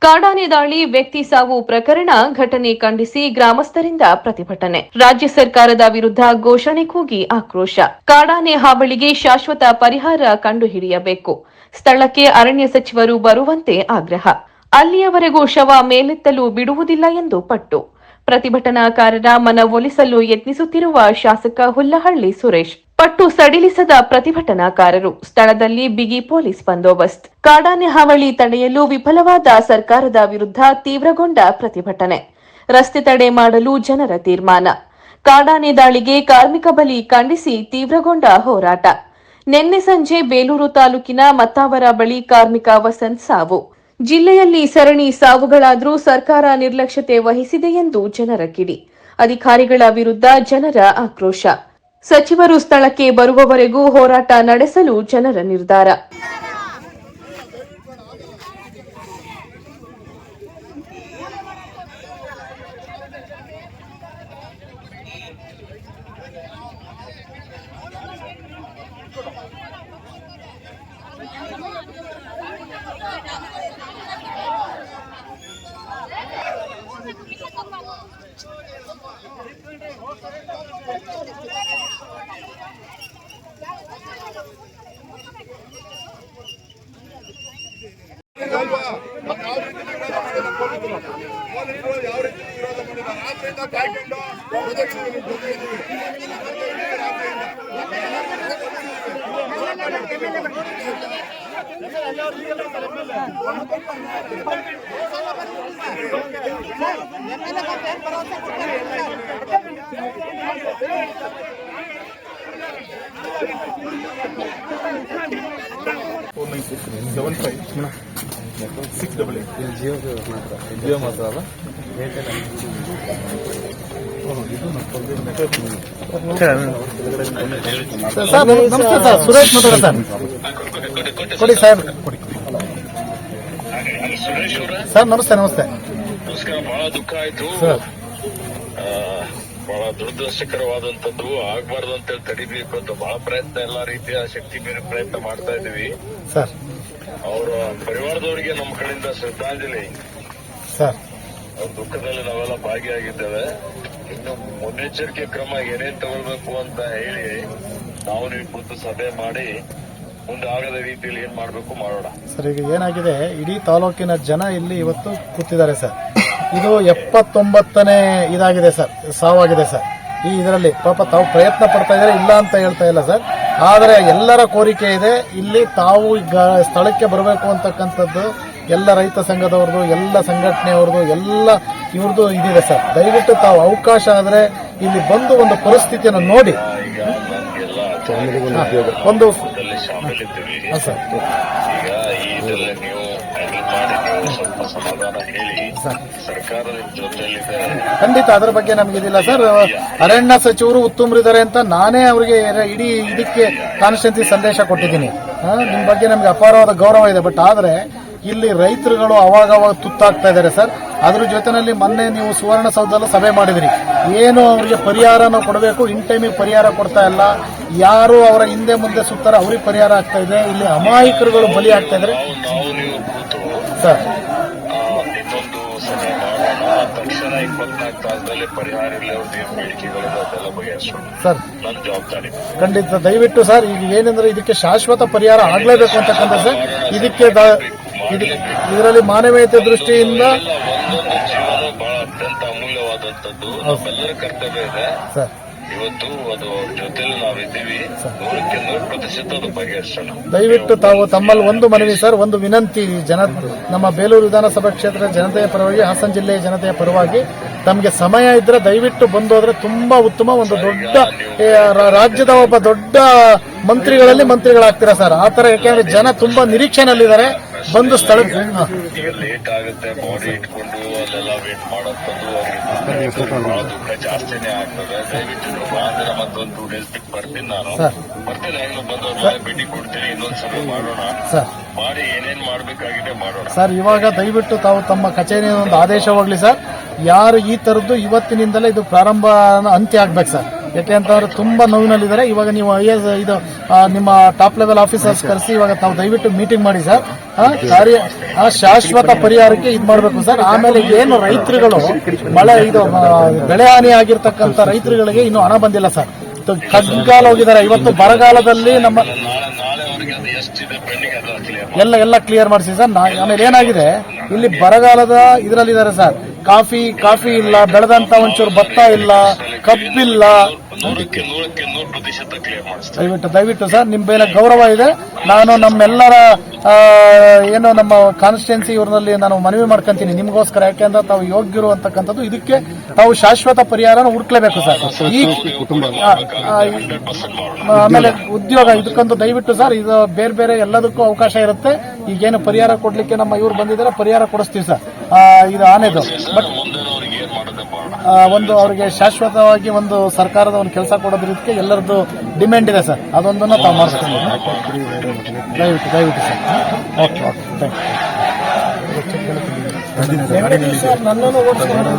ಕಾಡಾನೆ ದಾಳಿ, ವ್ಯಕ್ತಿ ಸಾವು ಪ್ರಕರಣ ಘಟನೆ ಖಂಡಿಸಿ ಗ್ರಾಮಸ್ಥರಿಂದ ಪ್ರತಿಭಟನೆ. ರಾಜ್ಯ ಸರ್ಕಾರದ ವಿರುದ್ಧ ಘೋಷಣೆ ಕೂಗಿ ಆಕ್ರೋಶ. ಕಾಡಾನೆ ಹಾವಳಿಗೆ ಶಾಶ್ವತ ಪರಿಹಾರ ಕಂಡುಹಿಡಿಯಬೇಕು. ಸ್ಥಳಕ್ಕೆ ಅರಣ್ಯ ಸಚಿವರು ಬರುವಂತೆ ಆಗ್ರಹ. ಅಲ್ಲಿಯವರೆಗೂ ಶವ ಮೇಲೆತ್ತಲು ಬಿಡುವುದಿಲ್ಲ ಎಂದು ಪಟ್ಟು. ಪ್ರತಿಭಟನಾಕಾರರ ಮನವೊಲಿಸಲು ಯತ್ನಿಸುತ್ತಿರುವ ಶಾಸಕ ಹುಲ್ಲಹಳ್ಳಿ ಸುರೇಶ್. ಪಟ್ಟು ಸಡಿಲಿಸದ ಪ್ರತಿಭಟನಾಕಾರರು, ಸ್ಥಳದಲ್ಲಿ ಬಿಗಿ ಪೊಲೀಸ್ ಬಂದೋಬಸ್ತ್. ಕಾಡಾನೆ ಹಾವಳಿ ತಡೆಯಲು ವಿಫಲವಾದ ಸರ್ಕಾರದ ವಿರುದ್ಧ ತೀವ್ರಗೊಂಡ ಪ್ರತಿಭಟನೆ. ರಸ್ತೆ ತಡೆ ಮಾಡಲು ಜನರ ತೀರ್ಮಾನ. ಕಾಡಾನೆ ದಾಳಿಗೆ ಕಾರ್ಮಿಕ ಬಲಿ ಖಂಡಿಸಿ ತೀವ್ರಗೊಂಡ ಹೋರಾಟ. ನಿನ್ನೆ ಸಂಜೆ ಬೇಲೂರು ತಾಲೂಕಿನ ಮತ್ತಾವರ ಬಳಿ ಕಾರ್ಮಿಕ ವಸಂತ್ ಸಾವು. ಜಿಲ್ಲೆಯಲ್ಲಿ ಸರಣಿ ಸಾವುಗಳಾದರೂ ಸರ್ಕಾರ ನಿರ್ಲಕ್ಷ್ಯತೆ ವಹಿಸಿದೆ ಎಂದು ಜನರ ಕಿಡಿ. ಅಧಿಕಾರಿಗಳ ವಿರುದ್ಧ ಜನರ ಆಕ್ರೋಶ. ಸಚಿವರು ಸ್ಥಳಕ್ಕೆ ಬರುವವರೆಗೂ ಹೋರಾಟ ನಡೆಸಲು ಜನರ ನಿರ್ಧಾರ. ಯಾವ ರೀತಿ ವಿರೋಧ ಮಾಡಿಲ್ಲ ರಾತ್ರಿಯಿಂದ ಕಾಯ್ಕೊಂಡು ಪ್ರದಕ್ಷಿಣೆ ಬಂದಿದ್ದೀವಿ. nine six seven five six double eight Jio ಮಾತ್ರ ಅಲ್ಲ ಓಹ್, ಇದು ಸರ್ ನಮಸ್ತೆ ಸರ್ ಸುರೇಶ್ ಮಾತಾಡ ಸರ್ ಕೊಡಿ ಸರ್ ಕೊಡಿ ಸರ್ ನಮಸ್ತೆ. ನಮಸ್ತೆ ಬಹಳ ದುಃಖ ಆಯ್ತು. ಬಹಳ ದುರದೃಷ್ಟಕರವಾದಂತದ್ದು ಆಗ್ಬಾರ್ದು ಅಂತ ಹೇಳಿ ತಡಿಬೇಕು ಅಂತ ಬಹಳ ಪ್ರಯತ್ನ ಎಲ್ಲಾ ರೀತಿಯ ಶಕ್ತಿ ಮೀರಿ ಪ್ರಯತ್ನ ಮಾಡ್ತಾ ಇದೀವಿ ಸರ್. ಅವರ ಪರಿವಾರದವರಿಗೆ ನಮ್ಮ ಕಡೆಯಿಂದ ಶ್ರದ್ಧಾಂಜಲಿ. ಸರ್. ಅವ್ರ ದುಃಖದಲ್ಲಿ ನಾವೆಲ್ಲ ಭಾಗಿಯಾಗಿದ್ದೇವೆ. ಇನ್ನು ಮುನ್ನೆಚ್ಚರಿಕೆ ಕ್ರಮ ಏನೇನ್ ತಗೊಳ್ಬೇಕು ಅಂತ ಹೇಳಿ ನಾವು ನೀವು ಕೂತು ಸಭೆ ಮಾಡಿ ಮುಂದೆ ಆಗದ ರೀತಿಯಲ್ಲಿ ಏನ್ ಮಾಡ್ಬೇಕು ಮಾಡೋಣ. ಸರ್ ಈಗ ಏನಾಗಿದೆ? ಇಡೀ ತಾಲೂಕಿನ ಜನ ಇಲ್ಲಿ ಇವತ್ತು ಕೂತಿದ್ದಾರೆ ಸರ್. ಇದು ಎಪ್ಪತ್ತೊಂಬತ್ತನೇ ಇದಾಗಿದೆ ಸರ್ ಸಾವಾಗಿದೆ ಸರ್. ಈ ಇದರಲ್ಲಿ ಪಾಪ ತಾವು ಪ್ರಯತ್ನ ಪಡ್ತಾ ಇದ್ದಾರೆ ಇಲ್ಲ ಅಂತ ಹೇಳ್ತಾ ಇಲ್ಲ ಸರ್. ಆದರೆ ಎಲ್ಲರ ಕೋರಿಕೆ ಇದೆ ಇಲ್ಲಿ ತಾವು ಈಗ ಸ್ಥಳಕ್ಕೆ ಬರಬೇಕು ಅಂತಕ್ಕಂಥದ್ದು ಎಲ್ಲ ರೈತ ಸಂಘದವ್ರದ್ದು ಎಲ್ಲ ಸಂಘಟನೆಯವ್ರದ್ದು ಎಲ್ಲ ಇವ್ರದ್ದು ಇದಿದೆ ಸರ್. ದಯವಿಟ್ಟು ತಾವು ಅವಕಾಶ ಆದರೆ ಇಲ್ಲಿ ಬಂದು ಒಂದು ಪರಿಸ್ಥಿತಿಯನ್ನು ನೋಡಿ. ಒಂದು ಸರ್. ಸರ್ ಖಂಡಿತ ಅದ್ರ ಬಗ್ಗೆ ನಮ್ಗೆ ಇದಿಲ್ಲ ಸರ್. ಅರಣ್ಯ ಸಚಿವರು ಉತ್ತುಂಬರಿದ್ದಾರೆ ಅಂತ ನಾನೇ ಅವರಿಗೆ ಇಡೀ ಇದಕ್ಕೆ ಕಾನ್ಸ್ಟೆನ್ಸಿ ಸಂದೇಶ ಕೊಟ್ಟಿದ್ದೀನಿ. ನಿಮ್ಮ ನಿಮ್ ಬಗ್ಗೆ ನಮ್ಗೆ ಅಪಾರವಾದ ಗೌರವ ಇದೆ. ಬಟ್ ಆದ್ರೆ ಇಲ್ಲಿ ರೈತರುಗಳು ಅವಾಗ ಅವಾಗ ತುತ್ತಾಗ್ತಾ ಇದ್ದಾರೆ ಸರ್. ಅದ್ರ ಜೊತೆನಲ್ಲಿ ಮೊನ್ನೆ ನೀವು ಸುವರ್ಣಸೌಧದಲ್ಲಿ ಸಭೆ ಮಾಡಿದ್ರಿ. ಏನು ಅವರಿಗೆ ಪರಿಹಾರನ ಕೊಡಬೇಕು, ಇನ್ ಟೈಮಿಗೆ ಪರಿಹಾರ ಕೊಡ್ತಾ ಇಲ್ಲ. ಯಾರು ಅವರ ಹಿಂದೆ ಮುಂದೆ ಸುತ್ತಾರೆ, ಅವ್ರಿಗೆ ಪರಿಹಾರ ಆಗ್ತಾ ಇದೆ. ಇಲ್ಲಿ ಅಮಾಯಕರುಗಳು ಬಲಿ ಆಗ್ತಾ ಇದ್ದಾರೆ. ಇನ್ನೊಂದು ಸಭೆ ಮಾಡೋಣ ತಕ್ಷಣ ಇಪ್ಪತ್ನಾಲ್ಕು ತಾಸದಲ್ಲಿ ಪರಿಹಾರ ಇಲ್ಲ ಅವ್ರ ಏನ್ ಬೇಡಿಕೆಗಳಿದೆ ಅದೆಲ್ಲ ಬಗೆಹರಿಸೋಣ ಸರ್. ನನ್ನ ಜವಾಬ್ದಾರಿ ಖಂಡಿತ ದಯವಿಟ್ಟು ಸರ್ ಈಗ ಏನಂದ್ರೆ ಇದಕ್ಕೆ ಶಾಶ್ವತ ಪರಿಹಾರ ಆಗ್ಲೇಬೇಕು ಅಂತಕ್ಕಂಥ ಸರ್. ಇದಕ್ಕೆ ಇದರಲ್ಲಿ ಮಾನವೀಯತೆ ದೃಷ್ಟಿಯಿಂದ ಒಂದೊಂದು ಜೀವನ ಬಹಳ ಅತ್ಯಂತ ಅಮೂಲ್ಯವಾದಂತದ್ದು ನಮ್ಮೆಲ್ಲರ ಕರ್ತವ್ಯ ಇದೆ. ಸರ್. ಇವತ್ತು ಅದು ಜೊತೆಲಿ ನಾವಿದ್ದೀವಿ. ನೂರಕ್ಕೆ ನೂರು ಪ್ರತಿಶತ ಅದು ಬಗೆಹರಿಸೋಣ. ದಯವಿಟ್ಟು ತಾವು ತಮ್ಮಲ್ಲಿ ಒಂದು ಮನವಿ ಸರ್ ಒಂದು ವಿನಂತಿ ಜನ ನಮ್ಮ ಬೇಲೂರು ವಿಧಾನಸಭಾ ಕ್ಷೇತ್ರದ ಜನತೆಯ ಪರವಾಗಿ ಹಾಸನ ಜಿಲ್ಲೆಯ ಜನತೆಯ ಪರವಾಗಿ. ತಮಗೆ ಸಮಯ ಇದ್ರೆ ದಯವಿಟ್ಟು ಬಂದು ಹೋದ್ರೆ ತುಂಬಾ ಉತ್ತಮ ಒಂದು ದೊಡ್ಡ ರಾಜ್ಯದ ಒಬ್ಬ ದೊಡ್ಡ ಮಂತ್ರಿಗಳಲ್ಲಿ ಮಂತ್ರಿಗಳಾಗ್ತೀರಾ ಸರ್? ಆ ತರ ಯಾಕೆಂದ್ರೆ ಜನ ತುಂಬಾ ನಿರೀಕ್ಷೆನಲ್ಲಿದ್ದಾರೆ. ಬಂದು ಸ್ಥಳಕ್ಕೆ. ಲೇಟ್ ಆಗುತ್ತೆ? ಬಾಡಿ ಇಟ್ಕೊಂಡು ಅಲ್ಲೆಲ್ಲ ವೇಟ್ ಮಾಡೋದು ಜಾಸ್ತಿನೇ ಆಗ್ತದೆ. ದಯವಿಟ್ಟು ಅಂದ್ರೆ ಮತ್ತೊಂದು ಟೂ ಡೇಸ್ ಬಿಟ್ಟು ಬರ್ತೀನಿ ನಾನು. ಸರ್. ಬರ್ತೀನಿ ಹೆಂಗ್ ಬಂದು ಭೇಟಿ ಕೊಡ್ತೀನಿ ಇನ್ನೊಂದ್ ಸಭೆ ಮಾಡೋಣ. ಸರ್. ಮಾಡಿ ಏನೇನ್ ಮಾಡ್ಬೇಕಾಗಿದೆ ಮಾಡೋಣ. ಸರ್ ಇವಾಗ ದಯವಿಟ್ಟು ತಾವು ತಮ್ಮ ಕಚೇರಿಯ ಒಂದು ಆದೇಶವಾಗ್ಲಿ ಸರ್. ಯಾರು ಈ ತರದ್ದು ಇವತ್ತಿನಿಂದಲೇ ಇದು ಪ್ರಾರಂಭ ಅಂತ್ಯ ಆಗ್ಬೇಕು ಸರ್. ಯಾಕೆ ಅಂತಂದ್ರೆ ತುಂಬಾ ನೋವಿನಲ್ಲಿದ್ದಾರೆ. ಇವಾಗ ನೀವು ಐ ಎಸ್ ಇದು ನಿಮ್ಮ ಟಾಪ್ ಲೆವೆಲ್ ಆಫೀಸರ್ಸ್ ಕರೆಸಿ ಇವಾಗ ತಾವು ದಯವಿಟ್ಟು ಮೀಟಿಂಗ್ ಮಾಡಿ ಸರ್. ಕಾರ್ಯ ಶಾಶ್ವತ ಪರಿಹಾರಕ್ಕೆ ಇದು ಮಾಡಬೇಕು ಸರ್. ಆಮೇಲೆ ಏನು ರೈತರುಗಳು ಮಳೆ ಇದು ಬೆಳೆ ಹಾನಿ ಆಗಿರ್ತಕ್ಕಂಥ ರೈತರುಗಳಿಗೆ ಇನ್ನೂ ಹಣ ಬಂದಿಲ್ಲ ಸರ್. ಕಗ್ಗಾಲ ಹೋಗಿದ್ದಾರೆ. ಇವತ್ತು ಬರಗಾಲದಲ್ಲಿ ನಮ್ಮ ಎಲ್ಲ ಎಲ್ಲ ಕ್ಲಿಯರ್ ಮಾಡಿಸಿ ಸರ್. ಆಮೇಲೆ ಏನಾಗಿದೆ? ಇಲ್ಲಿ ಬರಗಾಲದ ಇದರಲ್ಲಿದ್ದಾರೆ ಸರ್. ಕಾಫಿ ಕಾಫಿ ಇಲ್ಲ ಬೆಳೆದಂತ ಒಂಚೂರು ಭತ್ತ ಇಲ್ಲ ಕಬ್ಬಿಲ್ಲ. ದಯವಿಟ್ಟು ದಯವಿಟ್ಟು ಸರ್ ನಿಮ್ಮ ಮೇಲೆ ಗೌರವ ಇದೆ. ನಾನು ನಮ್ಮೆಲ್ಲರ ಏನು ನಮ್ಮ ಕಾನ್ಸ್ಟಿಟ್ಯೂನ್ಸಿ ಇವ್ರಲ್ಲಿ ನಾನು ಮನವಿ ಮಾಡ್ಕೊಂತೀನಿ ನಿಮಗೋಸ್ಕರ. ಯಾಕೆಂದ್ರೆ ತಾವು ಯೋಗ್ಯರು ಅಂತಕ್ಕಂಥದ್ದು ಇದಕ್ಕೆ ತಾವು ಶಾಶ್ವತ ಪರಿಹಾರನ ಹುಡ್ಕಲೇಬೇಕು ಸರ್. ಈ ಆಮೇಲೆ ಉದ್ಯೋಗ ಇದಕ್ಕಂತೂ ದಯವಿಟ್ಟು ಸರ್ ಇದು ಬೇರೆ ಬೇರೆ ಎಲ್ಲದಕ್ಕೂ ಅವಕಾಶ ಇರುತ್ತೆ. ಈಗೇನು ಪರಿಹಾರ ಕೊಡ್ಲಿಕ್ಕೆ ನಮ್ಮ ಇವ್ರು ಬಂದಿದ್ದಾರೆ ಪರಿಹಾರ ಕೊಡಿಸ್ತೀವಿ ಸರ್. ಇದು ಆನೆದು. ಬಟ್ ಒಂದು ಅವರಿಗೆ ಶಾಶ್ವತವಾಗಿ ಒಂದು ಸರ್ಕಾರದ ಒಂದು ಕೆಲಸ ಕೊಡೋದ್ರದಕ್ಕೆ ಎಲ್ಲರದ್ದು ಡಿಮ್ಯಾಂಡ್ ಇದೆ ಸರ್. ಅದೊಂದನ್ನು ತಾವು ಮಾಡಿಸ್ತೀನಿ ದಯವಿಟ್ಟು ದಯವಿಟ್ಟು sir. Okay okay thank you ನನ್ನನ್ನು ಓಡಿಸ್ಕೊಂಡು